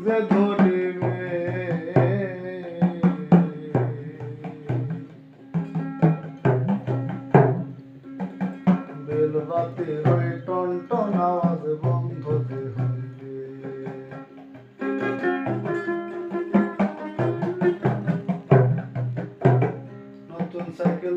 যে ধরিবে বেলবাতে হয় ton ton আওয়াজ বন্ধ সাইকেল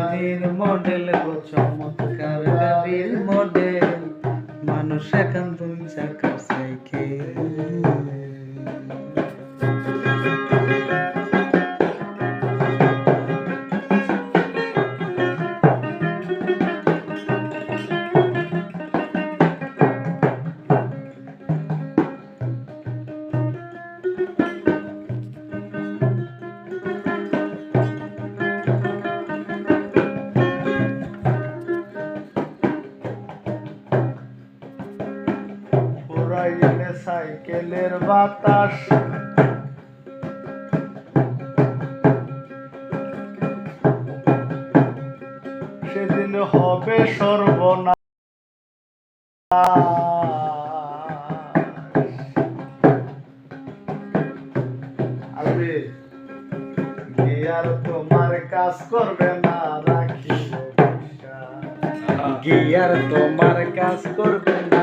গাড়ির মডেল গো চমৎকার গাড়ির মডেল মানুষ এখন দুই চাকার সাইকেল। সাইকেলের বাতাস। সেদিন হবে সর্বনাশ। আরে গিয়ার তোমার কাজ করবে না রাখি? গিয়ার তোমার কাজ করবে না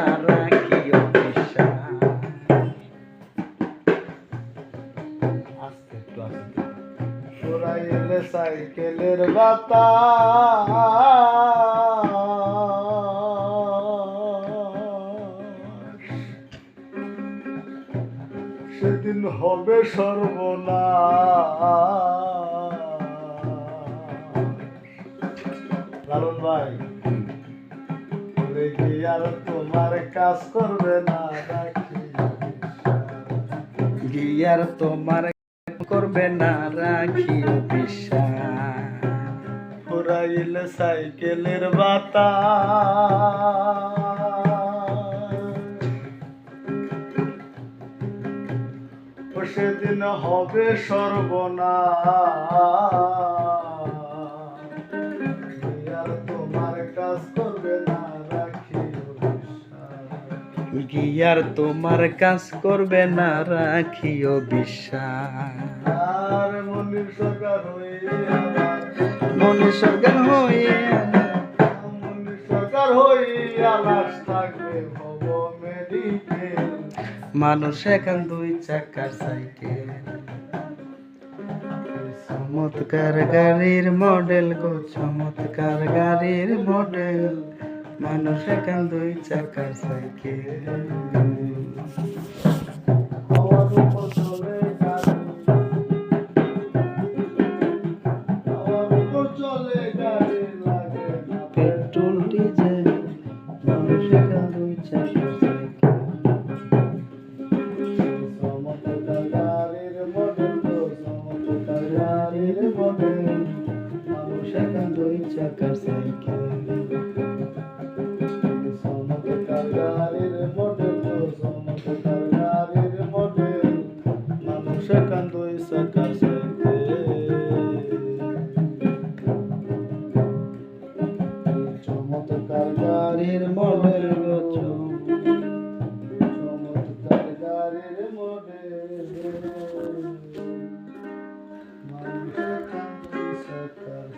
সাইকেলের বাতাস। সেদিন হবে সর্বনা লালন ভাই আর তোমার কাজ করবে না রাখি গিয়ার তোমার করবে না রাখিও বিশ্বাস সাইকেলের বাতা সেদিন হবে সর্বনাশ। গিয়ার তোমার কাজ করবে না রাখিও বিশ্বাস। আর মনে সরকার হয়ে মানুষ এখন দুই চাকার সাইকেল। চমৎকার গাড়ির মডেল গো চমৎকার গাড়ির মডেল। মানুষ এখন দুই চাকার সাইকেল। চমৎকার গাড়ির মডেল চমৎকার গাড়ির মডেল। মানুষ সাইকেল